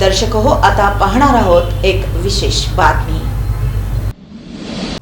दर्शक हो आता पाहणार आहोत एक विशेष बातमी.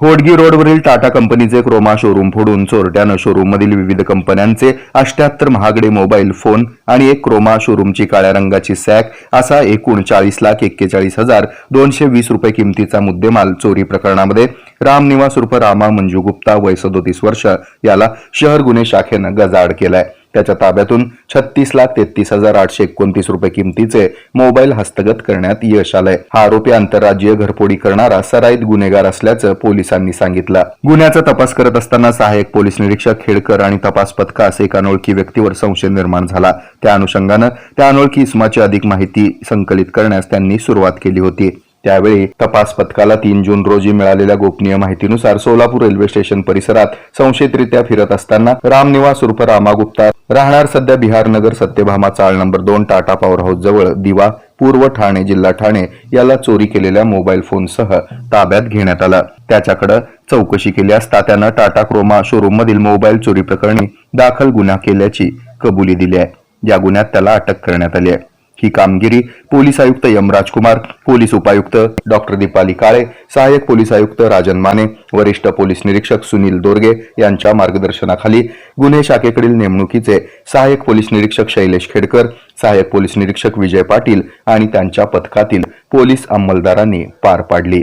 होडगी रोडवरील टाटा कंपनीचे क्रोमा शोरूम फोडून चोरट्यानं शोरूममधील विविध कंपन्यांचे अष्ट्याहत्तर महागडे मोबाईल फोन आणि एक क्रोमा शोरूमची काळ्या रंगाची सॅक असा एकूण चाळीस लाख एक्केचाळीस हजार दोनशे वीस रुपये किमतीचा मुद्देमाल चोरी प्रकरणामध्ये रामनिवास उर्फ रामा मंजू गुप्ता वय सदोतीस वर्ष याला शहर गुन्हे शाखेनं गजाआड केलाय. त्याच्या ताब्यातून छत्तीस लाख तेहतीस हजार आठशे एकोणतीस रुपये किमतीचे मोबाईल हस्तगत करण्यात यश आलंय. हा आरोपी आंतरराज्यीय घरफोडी करणारा सराईत गुन्हेगार असल्याचं पोलिसांनी सांगितलं. गुन्ह्याचा तपास करत असताना सहाय्यक पोलीस निरीक्षक खेडकर आणि तपास पथकास एका अनोळखी व्यक्तीवर संशय निर्माण झाला. त्या अनुषंगानं त्या अनोळखी इसमाची अधिक माहिती संकलित करण्यास त्यांनी सुरुवात केली होती. त्यावेळी तपास पथकाला तीन जून रोजी मिळालेल्या गोपनीय माहितीनुसार सोलापूर रेल्वे स्टेशन परिसरात संशयितरित्या फिरत असताना रामनिवास उर्फ रामा गुप्ता राहणार सध्या बिहार नगर सत्यभामा चाळ नंबर दोन टाटा पॉवर हाऊस जवळ दिवा पूर्व ठाणे जिल्हा ठाणे याला चोरी केलेल्या मोबाईल फोनसह ताब्यात घेण्यात आला. त्याच्याकडे चौकशी केली असता त्यानं टाटा क्रोमा शोरूम मधील मोबाईल चोरी प्रकरणी दाखल गुन्हा केल्याची कबुली दिली आहे. या गुन्ह्यात त्याला अटक करण्यात आली आहे. ही कामगिरी पोलीस आयुक्त यम राजकुमार पोलीस उपायुक्त डॉक्टर दीपाली काळे सहाय्यक पोलीस आयुक्त राजन माने वरिष्ठ पोलीस निरीक्षक सुनील दोरगे यांच्या मार्गदर्शनाखाली गुन्हे शाखेकडील नेमणुकीचे सहाय्यक पोलीस निरीक्षक शैलेश खेडकर सहाय्यक पोलीस निरीक्षक विजय पाटील आणि त्यांच्या पथकातील पोलीस अंमलदारांनी पार पाडली.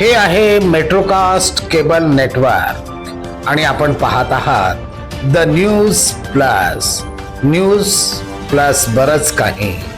हे आहे मेट्रोकास्ट केबल नेटवर्क आणि आपण पाहत आहात the news plus. News plus बरंच काही.